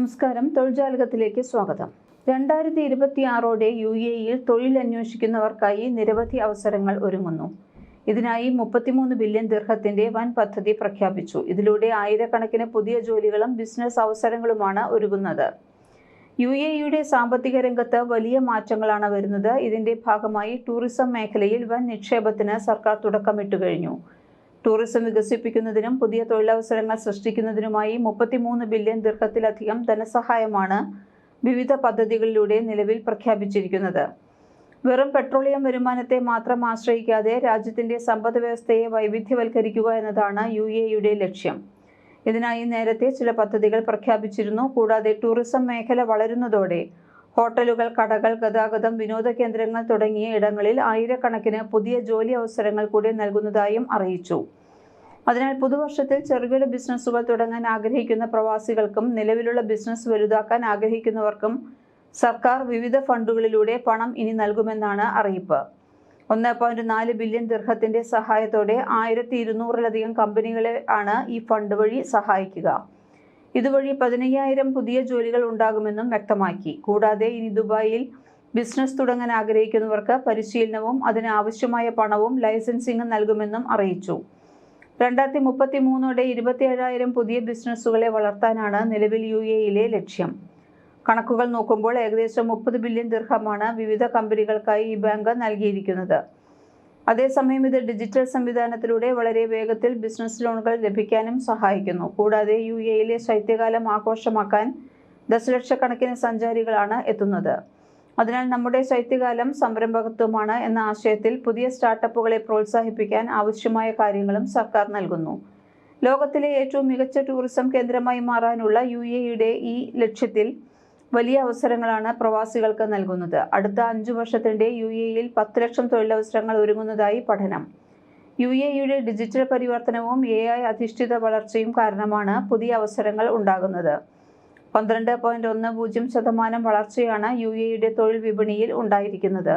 നമസ്കാരം. തൊഴിൽജാലകത്തിലേക്ക് സ്വാഗതം. രണ്ടായിരത്തി ഇരുപത്തി ആറോടെ യു എ ഇയിൽ തൊഴിൽ അന്വേഷിക്കുന്നവർക്കായി നിരവധി അവസരങ്ങൾ ഒരുങ്ങുന്നു. ഇതിനായി മുപ്പത്തിമൂന്ന് ബില്യൺ ദീർഘത്തിന്റെ വൻ പദ്ധതി പ്രഖ്യാപിച്ചു. ഇതിലൂടെ ആയിരക്കണക്കിന് പുതിയ ജോലികളും ബിസിനസ് അവസരങ്ങളുമാണ് ഒരുങ്ങുന്നത്. യു എ ഇയുടെ സാമ്പത്തിക രംഗത്ത് വലിയ മാറ്റങ്ങളാണ് വരുന്നത്. ഇതിന്റെ ഭാഗമായി ടൂറിസം മേഖലയിൽ വൻ നിക്ഷേപത്തിന് സർക്കാർ തുടക്കമിട്ടു കഴിഞ്ഞു. ടൂറിസം വികസിപ്പിക്കുന്നതിനും പുതിയ തൊഴിലവസരങ്ങൾ സൃഷ്ടിക്കുന്നതിനുമായി മുപ്പത്തിമൂന്ന് ബില്യൺ ദീർഘത്തിലധികം ധനസഹായമാണ് വിവിധ പദ്ധതികളിലൂടെ നിലവിൽ പ്രഖ്യാപിച്ചിരിക്കുന്നത്. വെറും പെട്രോളിയം വരുമാനത്തെ മാത്രം ആശ്രയിക്കാതെ രാജ്യത്തിന്റെ സമ്പദ് വ്യവസ്ഥയെ വൈവിധ്യവൽക്കരിക്കുക എന്നതാണ് യു എയുടെ ലക്ഷ്യം. ഇതിനായി നേരത്തെ ചില പദ്ധതികൾ പ്രഖ്യാപിച്ചിരുന്നു. കൂടാതെ ടൂറിസം മേഖല വളരുന്നതോടെ ഹോട്ടലുകൾ കടകൾ ഗതാഗതം വിനോദ കേന്ദ്രങ്ങൾ തുടങ്ങിയ ഇടങ്ങളിൽ ആയിരക്കണക്കിന് പുതിയ ജോലി അവസരങ്ങൾ കൂടി നൽകുന്നതായും അറിയിച്ചു. അതിനാൽ പുതുവർഷത്തിൽ ചെറുകിട ബിസിനസ്സുകൾ തുടങ്ങാൻ ആഗ്രഹിക്കുന്ന പ്രവാസികൾക്കും നിലവിലുള്ള ബിസിനസ് വലുതാക്കാൻ ആഗ്രഹിക്കുന്നവർക്കും സർക്കാർ വിവിധ ഫണ്ടുകളിലൂടെ പണം ഇനി നൽകുമെന്നാണ് അറിയിപ്പ്. ഒന്ന് പോയിന്റ് നാല് ബില്യൺ ദീർഘത്തിന്റെ സഹായത്തോടെ ആയിരത്തി ഇരുന്നൂറിലധികം കമ്പനികളെ ആണ് ഈ ഫണ്ട് വഴി സഹായിക്കുക. ഇതുവഴി പതിനയ്യായിരം പുതിയ ജോലികൾ ഉണ്ടാകുമെന്നും വ്യക്തമാക്കി. കൂടാതെ ഇനി ദുബായിൽ ബിസിനസ് തുടങ്ങാൻ ആഗ്രഹിക്കുന്നവർക്ക് പരിശീലനവും അതിനാവശ്യമായ പണവും ലൈസൻസിംഗും നൽകുമെന്നും അറിയിച്ചു. രണ്ടായിരത്തി മുപ്പത്തി മൂന്നോടെ ഇരുപത്തിയേഴായിരം പുതിയ ബിസിനസ്സുകളെ വളർത്താനാണ് നിലവിൽ യു എയിലെ ലക്ഷ്യം. കണക്കുകൾ നോക്കുമ്പോൾ ഏകദേശം മുപ്പത് ബില്യൺ ദീർഘമാണ് വിവിധ കമ്പനികൾക്കായി ഈ ബാങ്ക് നൽകിയിരിക്കുന്നത്. അതേസമയം ഇത് ഡിജിറ്റൽ സംവിധാനത്തിലൂടെ വളരെ വേഗത്തിൽ ബിസിനസ് ലോണുകൾ ലഭിക്കാനും സഹായിക്കുന്നു. കൂടാതെ യു എയിലെ ശൈത്യകാലം ആഘോഷമാക്കാൻ ദശലക്ഷക്കണക്കിന് സഞ്ചാരികളാണ് എത്തുന്നത്. അതിനാൽ നമ്മുടെ ശൈത്യകാലം സംരംഭകത്വമാണ് എന്ന ആശയത്തിൽ പുതിയ സ്റ്റാർട്ടപ്പുകളെ പ്രോത്സാഹിപ്പിക്കാൻ ആവശ്യമായ കാര്യങ്ങളും സർക്കാർ നൽകുന്നു. ലോകത്തിലെ ഏറ്റവും മികച്ച ടൂറിസം കേന്ദ്രമായി മാറാനുള്ള യു എയുടെ ഈ ലക്ഷ്യത്തിൽ വലിയ അവസരങ്ങളാണ് പ്രവാസികൾക്ക് നൽകുന്നത്. അടുത്ത അഞ്ചു വർഷത്തിന്റെ യു എയിൽ പത്ത് ലക്ഷം തൊഴിലവസരങ്ങൾ ഒരുങ്ങുന്നതായി പഠനം. യു എയുടെ ഡിജിറ്റൽ പരിവർത്തനവും എ ഐ അധിഷ്ഠിത വളർച്ചയും കാരണമാണ് പുതിയ അവസരങ്ങൾ ഉണ്ടാകുന്നത്. പന്ത്രണ്ട് പോയിന്റ് ഒന്ന് പൂജ്യം ശതമാനം വളർച്ചയാണ് യു എയുടെ തൊഴിൽ വിപണിയിൽ ഉണ്ടായിരിക്കുന്നത്.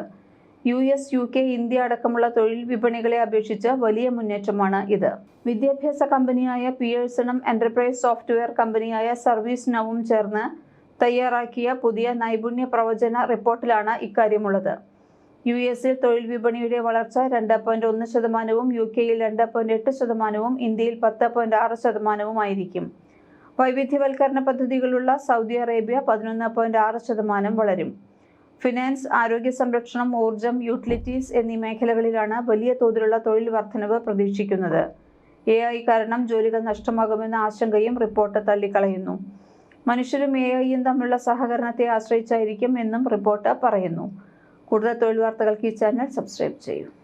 U S U K India അടക്കമുള്ള തൊഴിൽ വിപണികളെ അപേക്ഷിച്ച് വലിയ മുന്നേറ്റമാണ് ഇത്. വിദ്യാഭ്യാസ കമ്പനിയായ പിയേഴ്സണും എന്റർപ്രൈസ് സോഫ്റ്റ്വെയർ കമ്പനിയായ സർവീസ് നവും ചേർന്ന് തയ്യാറാക്കിയ പുതിയ നൈപുണ്യ പ്രവചന റിപ്പോർട്ടിലാണ് ഇക്കാര്യമുള്ളത്. യു എസിൽ തൊഴിൽ വിപണിയുടെ വളർച്ച രണ്ട് പോയിന്റ് ഒന്ന് ശതമാനവും യു കെയിൽ രണ്ട് പോയിന്റ് എട്ട് ശതമാനവും ഇന്ത്യയിൽ പത്ത് പോയിന്റ് ആറ് ശതമാനവുമായിരിക്കും വൈവിധ്യവൽക്കരണ പദ്ധതികളുള്ള സൗദി അറേബ്യ പതിനൊന്ന് പോയിന്റ് ആറ് ശതമാനം വളരും. ഫിനാൻസ് ആരോഗ്യ സംരക്ഷണം ഊർജം യൂട്ടിലിറ്റീസ് എന്നീ മേഖലകളിലാണ് വലിയ തോതിലുള്ള തൊഴിൽ വർധനവ് പ്രതീക്ഷിക്കുന്നത്. എ കാരണം ജോലികൾ നഷ്ടമാകുമെന്ന ആശങ്കയും റിപ്പോർട്ട് തള്ളിക്കളയുന്നു. മനുഷ്യരും എ ഐയും തമ്മിലുള്ള സഹകരണത്തെ ആശ്രയിച്ചായിരിക്കും എന്നും റിപ്പോർട്ട് പറയുന്നു. കൂടുതൽ തൊഴിൽ വാർത്തകൾക്ക് ഈ ചാനൽ സബ്സ്ക്രൈബ് ചെയ്യൂ.